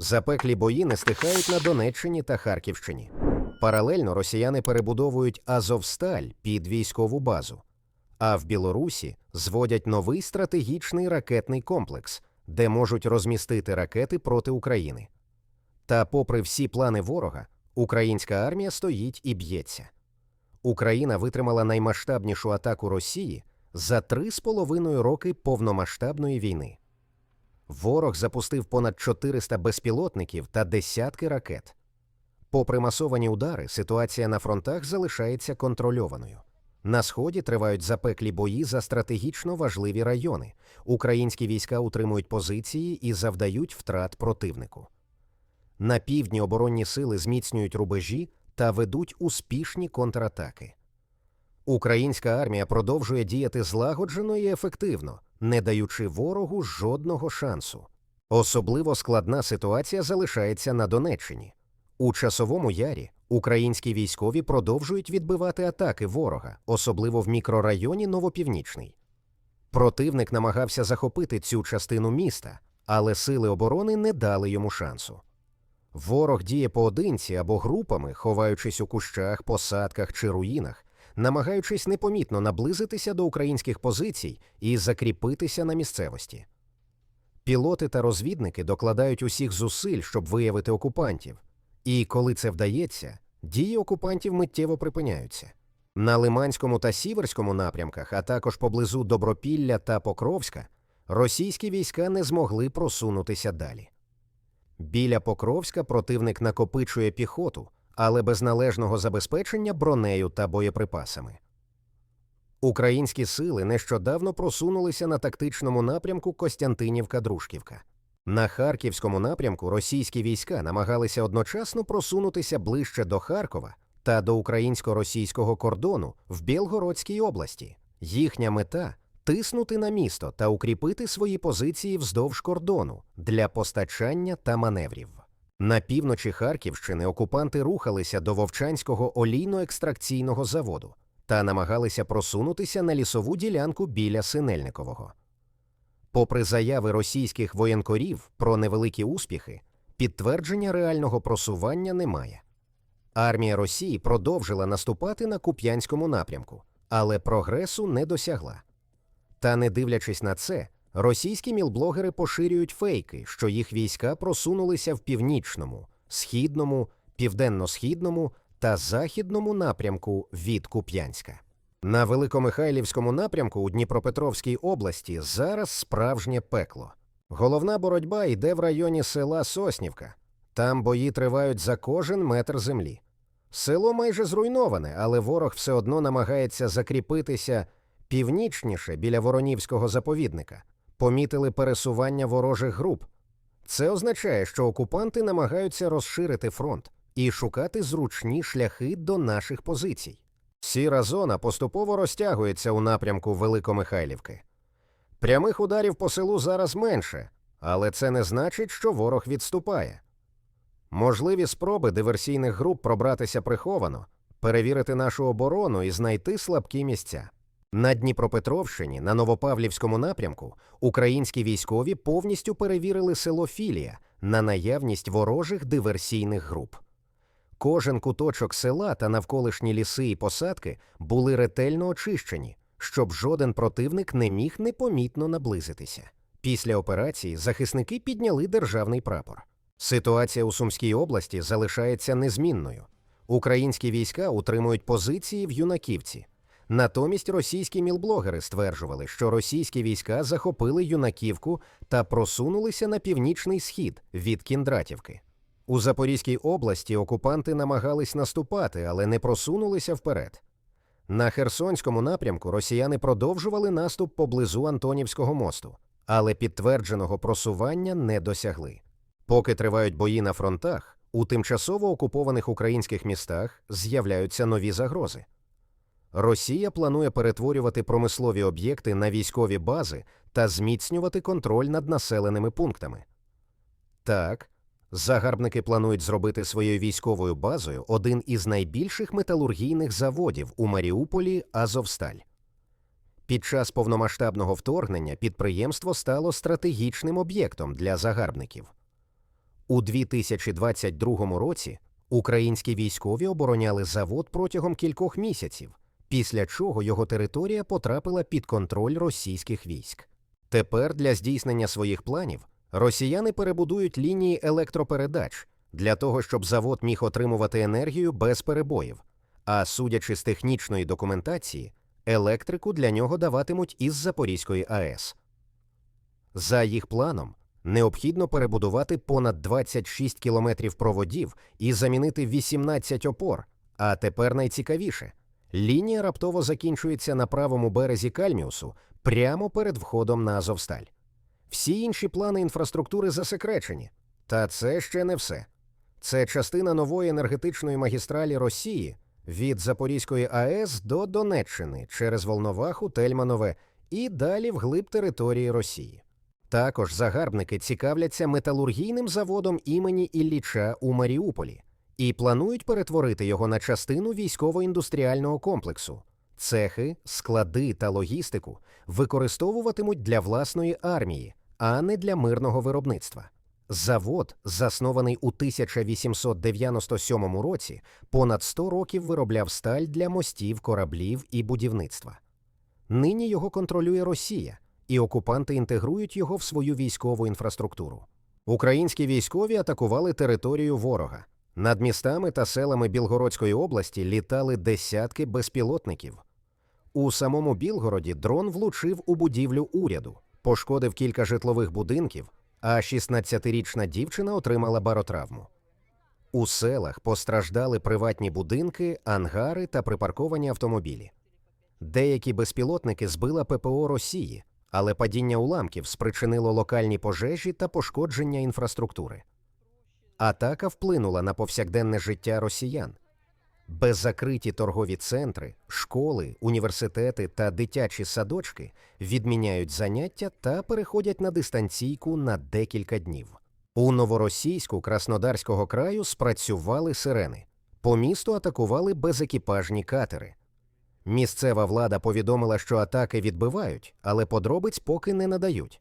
Запеклі бої не стихають на Донеччині та Харківщині. Паралельно росіяни перебудовують Азовсталь під військову базу, а в Білорусі зводять новий стратегічний ракетний комплекс, де можуть розмістити ракети проти України. Та, попри всі плани ворога, українська армія стоїть і б'ється. Україна витримала наймасштабнішу атаку Росії за три з половиною роки повномасштабної війни. Ворог запустив понад 400 безпілотників та десятки ракет. Попри масовані удари, ситуація на фронтах залишається контрольованою. На сході тривають запеклі бої за стратегічно важливі райони. Українські війська утримують позиції і завдають втрат противнику. На півдні оборонні сили зміцнюють рубежі та ведуть успішні контратаки. Українська армія продовжує діяти злагоджено і ефективно, не даючи ворогу жодного шансу. Особливо складна ситуація залишається на Донеччині. У часовому ярі українські військові продовжують відбивати атаки ворога, особливо в мікрорайоні Новопівнічний. Противник намагався захопити цю частину міста, але сили оборони не дали йому шансу. Ворог діє поодинці або групами, ховаючись у кущах, посадках чи руїнах, намагаючись непомітно наблизитися до українських позицій і закріпитися на місцевості. Пілоти та розвідники докладають усіх зусиль, щоб виявити окупантів, і коли це вдається, дії окупантів миттєво припиняються. На Лиманському та Сіверському напрямках, а також поблизу Добропілля та Покровська, російські війська не змогли просунутися далі. Біля Покровська противник накопичує піхоту, але без належного забезпечення бронею та боєприпасами. Українські сили нещодавно просунулися на тактичному напрямку Костянтинівка-Дружківка. На Харківському напрямку російські війська намагалися одночасно просунутися ближче до Харкова та до українсько-російського кордону в Білгородській області. Їхня мета тиснути на місто та укріпити свої позиції вздовж кордону для постачання та маневрів. На півночі Харківщини окупанти рухалися до Вовчанського олійно-екстракційного заводу та намагалися просунутися на лісову ділянку біля Синельникового. Попри заяви російських воєнкорів про невеликі успіхи, підтвердження реального просування немає. Армія Росії продовжила наступати на Куп'янському напрямку, але прогресу не досягла. Та не дивлячись на це, російські мілблогери поширюють фейки, що їх війська просунулися в північному, східному, південно-східному та західному напрямку від Куп'янська. На Великомихайлівському напрямку у Дніпропетровській області зараз справжнє пекло. Головна боротьба йде в районі села Соснівка. Там бої тривають за кожен метр землі. Село майже зруйноване, але ворог все одно намагається закріпитися північніше біля Воронівського заповідника. Помітили пересування ворожих груп. Це означає, що окупанти намагаються розширити фронт і шукати зручні шляхи до наших позицій. Сіра зона поступово розтягується у напрямку Великомихайлівки. Прямих ударів по селу зараз менше, але це не значить, що ворог відступає. Можливі спроби диверсійних груп пробратися приховано, перевірити нашу оборону і знайти слабкі місця. На Дніпропетровщині, на Новопавлівському напрямку, українські військові повністю перевірили село Філія на наявність ворожих диверсійних груп. Кожен куточок села та навколишні ліси і посадки були ретельно очищені, щоб жоден противник не міг непомітно наблизитися. Після операції захисники підняли державний прапор. Ситуація у Сумській області залишається незмінною. Українські війська утримують позиції в юнаківці. Натомість російські мілблогери стверджували, що російські війська захопили юнаківку та просунулися на північний схід від Кіндратівки. У Запорізькій області окупанти намагались наступати, але не просунулися вперед. На Херсонському напрямку росіяни продовжували наступ поблизу Антонівського мосту, але підтвердженого просування не досягли. Поки тривають бої на фронтах, у тимчасово окупованих українських містах з'являються нові загрози. Росія планує перетворювати промислові об'єкти на військові бази та зміцнювати контроль над населеними пунктами. Так, загарбники планують зробити своєю військовою базою один із найбільших металургійних заводів у Маріуполі Азовсталь. Під час повномасштабного вторгнення підприємство стало стратегічним об'єктом для загарбників. У 2022 році українські військові обороняли завод протягом кількох місяців, після чого його територія потрапила під контроль російських військ. Тепер для здійснення своїх планів росіяни перебудують лінії електропередач для того, щоб завод міг отримувати енергію без перебоїв. А судячи з технічної документації, електрику для нього даватимуть із Запорізької АЕС. За їх планом, необхідно перебудувати понад 26 кілометрів проводів і замінити 18 опор. А тепер найцікавіше лінія раптово закінчується на правому березі Кальміусу прямо перед входом на Азовсталь. Всі інші плани інфраструктури засекречені. Та це ще не все. Це частина нової енергетичної магістралі Росії від Запорізької АЕС до Донеччини через Волноваху, Тельманове і далі вглиб території Росії. Також загарбники цікавляться металургійним заводом імені Ілліча у Маріуполі і планують перетворити його на частину військово-індустріального комплексу. Цехи, склади та логістику використовуватимуть для власної армії, а не для мирного виробництва. Завод, заснований у 1897 році, понад 100 років виробляв сталь для мостів, кораблів і будівництва. Нині його контролює Росія, і окупанти інтегрують його в свою військову інфраструктуру. Українські військові атакували територію ворога. Над містами та селами Білгородської області літали десятки безпілотників. У самому Білгороді дрон влучив у будівлю уряду, пошкодив кілька житлових будинків, а 16-річна дівчина отримала баротравму. У селах постраждали приватні будинки, ангари та припарковані автомобілі. Деякі безпілотники збила ППО Росії, але падіння уламків спричинило локальні пожежі та пошкодження інфраструктури. Атака вплинула на повсякденне життя росіян. Беззакриті торгові центри, школи, університети та дитячі садочки відміняють заняття та переходять на дистанційку на декілька днів. У новоросійську Краснодарського краю спрацювали сирени. По місту атакували безекіпажні катери. Місцева влада повідомила, що атаки відбивають, але подробиць поки не надають.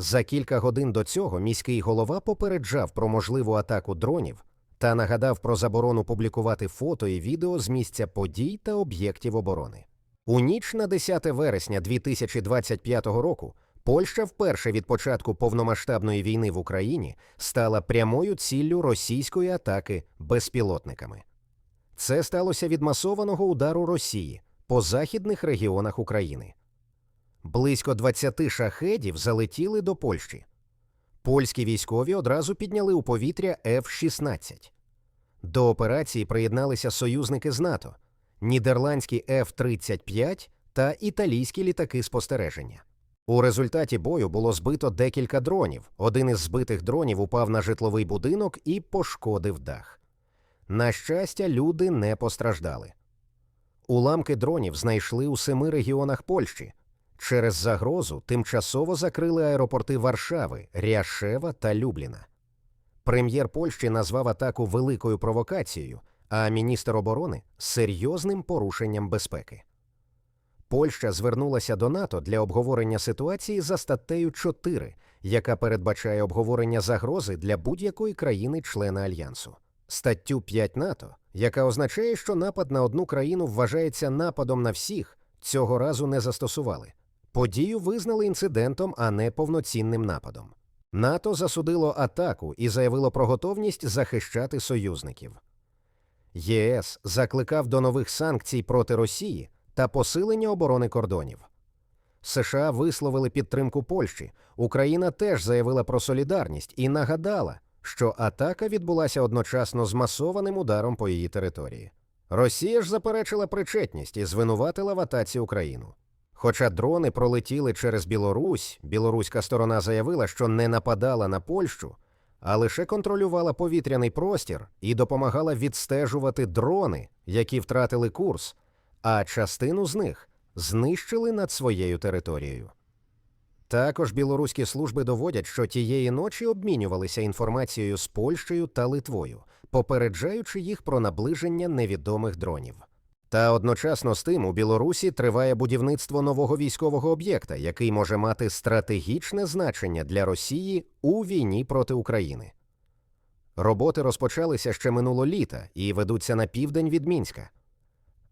За кілька годин до цього міський голова попереджав про можливу атаку дронів та нагадав про заборону публікувати фото і відео з місця подій та об'єктів оборони. У ніч на 10 вересня 2025 року Польща вперше від початку повномасштабної війни в Україні стала прямою ціллю російської атаки безпілотниками. Це сталося від масованого удару Росії по західних регіонах України. Близько 20 шахедів залетіли до Польщі. Польські військові одразу підняли у повітря F-16. До операції приєдналися союзники з НАТО, нідерландські F-35 та італійські літаки спостереження. У результаті бою було збито декілька дронів. Один із збитих дронів упав на житловий будинок і пошкодив дах. На щастя, люди не постраждали. Уламки дронів знайшли у семи регіонах Польщі. Через загрозу тимчасово закрили аеропорти Варшави, Ряшева та Любліна. Прем'єр Польщі назвав атаку великою провокацією, а міністр оборони серйозним порушенням безпеки. Польща звернулася до НАТО для обговорення ситуації за статтею 4, яка передбачає обговорення загрози для будь-якої країни-члена альянсу. Статтю 5 НАТО, яка означає, що напад на одну країну вважається нападом на всіх, цього разу не застосували. Подію визнали інцидентом, а не повноцінним нападом. НАТО засудило атаку і заявило про готовність захищати союзників. ЄС закликав до нових санкцій проти Росії та посилення оборони кордонів. США висловили підтримку Польщі. Україна теж заявила про солідарність і нагадала, що атака відбулася одночасно з масованим ударом по її території. Росія ж заперечила причетність і звинуватила в атаці Україну. Хоча дрони пролетіли через Білорусь, білоруська сторона заявила, що не нападала на Польщу, а лише контролювала повітряний простір і допомагала відстежувати дрони, які втратили курс, а частину з них знищили над своєю територією. Також білоруські служби доводять, що тієї ночі обмінювалися інформацією з Польщею та Литвою, попереджаючи їх про наближення невідомих дронів. Та одночасно з тим у Білорусі триває будівництво нового військового об'єкта, який може мати стратегічне значення для Росії у війні проти України. Роботи розпочалися ще минуло літа і ведуться на південь від Мінська.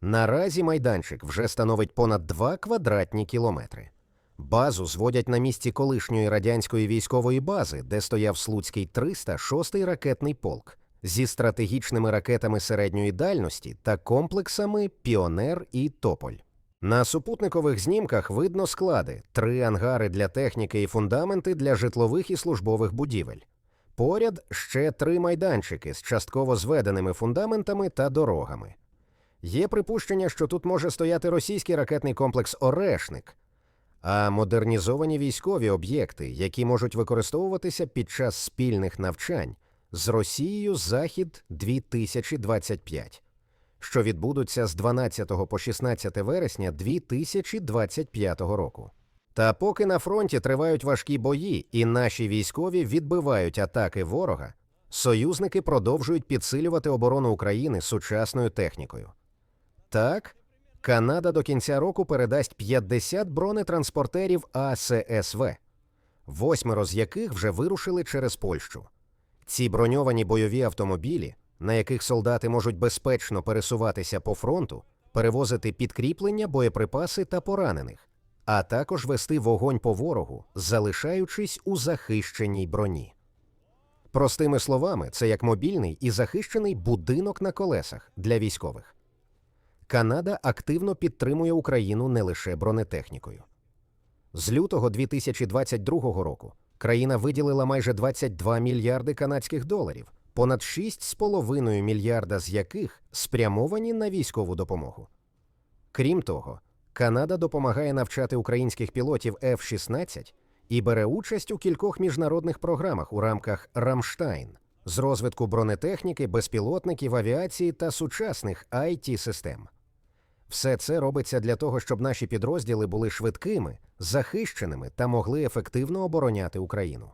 Наразі майданчик вже становить понад 2 квадратні кілометри. Базу зводять на місці колишньої радянської військової бази, де стояв Слуцький 306-й ракетний полк зі стратегічними ракетами середньої дальності та комплексами Піонер і Тополь. На супутникових знімках видно склади, три ангари для техніки і фундаменти для житлових і службових будівель. Поряд ще три майданчики з частково зведеними фундаментами та дорогами. Є припущення, що тут може стояти російський ракетний комплекс Орешник, а модернізовані військові об'єкти, які можуть використовуватися під час спільних навчань з Росією Захід 2025, що відбудуться з 12 по 16 вересня 2025 року. Та поки на фронті тривають важкі бої, і наші військові відбивають атаки ворога, союзники продовжують підсилювати оборону України сучасною технікою. Так, Канада до кінця року передасть 50 бронетранспортерів АССВ, восьмеро з яких вже вирушили через Польщу. Ці броньовані бойові автомобілі, на яких солдати можуть безпечно пересуватися по фронту, перевозити підкріплення, боєприпаси та поранених, а також вести вогонь по ворогу, залишаючись у захищеній броні. Простими словами, це як мобільний і захищений будинок на колесах для військових. Канада активно підтримує Україну не лише бронетехнікою. З лютого 2022 року країна виділила майже 22 мільярди канадських доларів, понад 6,5 мільярда з яких спрямовані на військову допомогу. Крім того, Канада допомагає навчати українських пілотів F-16 і бере участь у кількох міжнародних програмах у рамках Рамштайн з розвитку бронетехніки, безпілотників, авіації та сучасних it систем все це робиться для того, щоб наші підрозділи були швидкими, захищеними та могли ефективно обороняти Україну.